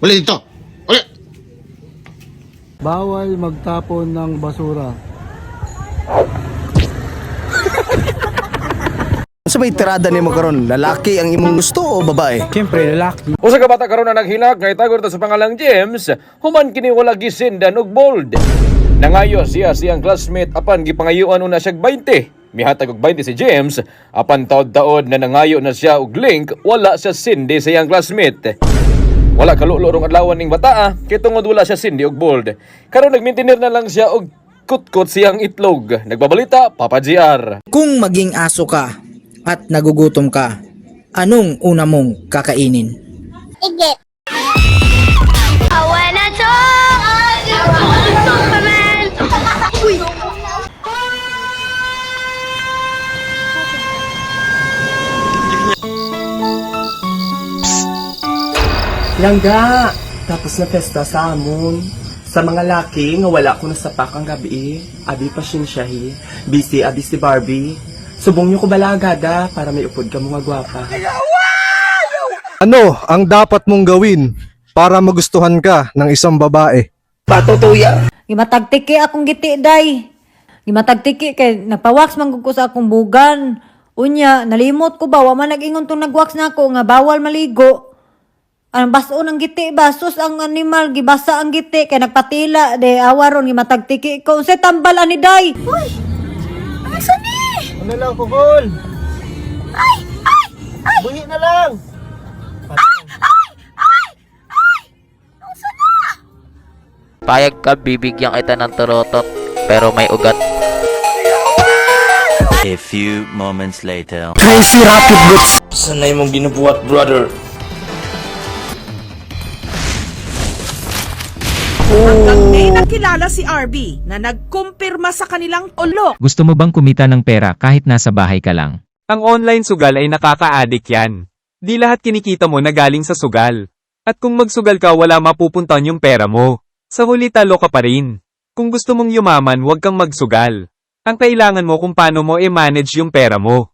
Uli dito. Uli. Bawal magtapon ng basura. Sa may tirada nimo karon, lalaki ang imong gusto o babae? Siyempre, lalaki. Usa ka bata karon na naghilak nga itagor ta sa pangalang James, human kini wala gisindan og bold. Nangayo siya siyang classmate apan gipangayuan una siya 20. Mihatag og 20 si James, apan taod-taod na nangayo na siya og link, wala siya sindi sa iyang classmate. Wala kalulurong adlawan ning bata ah, kay tungod wala siya sindi og bold. Karon nagmaintinir na lang siya og kutkot siyang itlog. Nagbabalita, Papa GR. Kung maging aso ka at nagugutom ka, anong una mong kakainin? Igit. Langga! Tapos na festa sa amon. Sa mga laki nga wala ko nasapak ang gabi. Abi pa sinsyahi. Busy abi si Barbie. Subong niyo ko balagada para may upod ka mga gwapa. Ano ang dapat mong gawin para magustuhan ka ng isang babae? Patutuya! Gimatagtiki akong giti, day. Gimatagtiki kay nagpa-wax man ko sa akong bugan. Unya, nalimot ko ba, wa man nag-ingon tong nag-wax na ako nga bawal maligo. Ang baso ng giti ba, sus ang animal, gibasa ang giti, kay nagpatila, de awaron, gimatagtiki ko. Unsay tambal ani, day? Uy! Ano lang, kukul? Ay! Ay! Ay! Bunyi na lang! Payag ka, bibigyan kita ng turotot, pero may ugat. A few moments later. Crazy rapid boots. Sanay mong ginubuhat, brother. Hanggang may nakilala si RB na nagkumpirma sa kanilang ulok. Gusto mo bang kumita ng pera kahit nasa bahay ka lang? Ang online sugal ay nakaka-addict yan. Di lahat kinikita mo na galing sa sugal. At kung magsugal ka wala mapupuntan yung pera mo. Sa huli talo ka pa rin. Kung gusto mong yumaman huwag kang magsugal. Ang kailangan mo kung paano mo i-manage yung pera mo.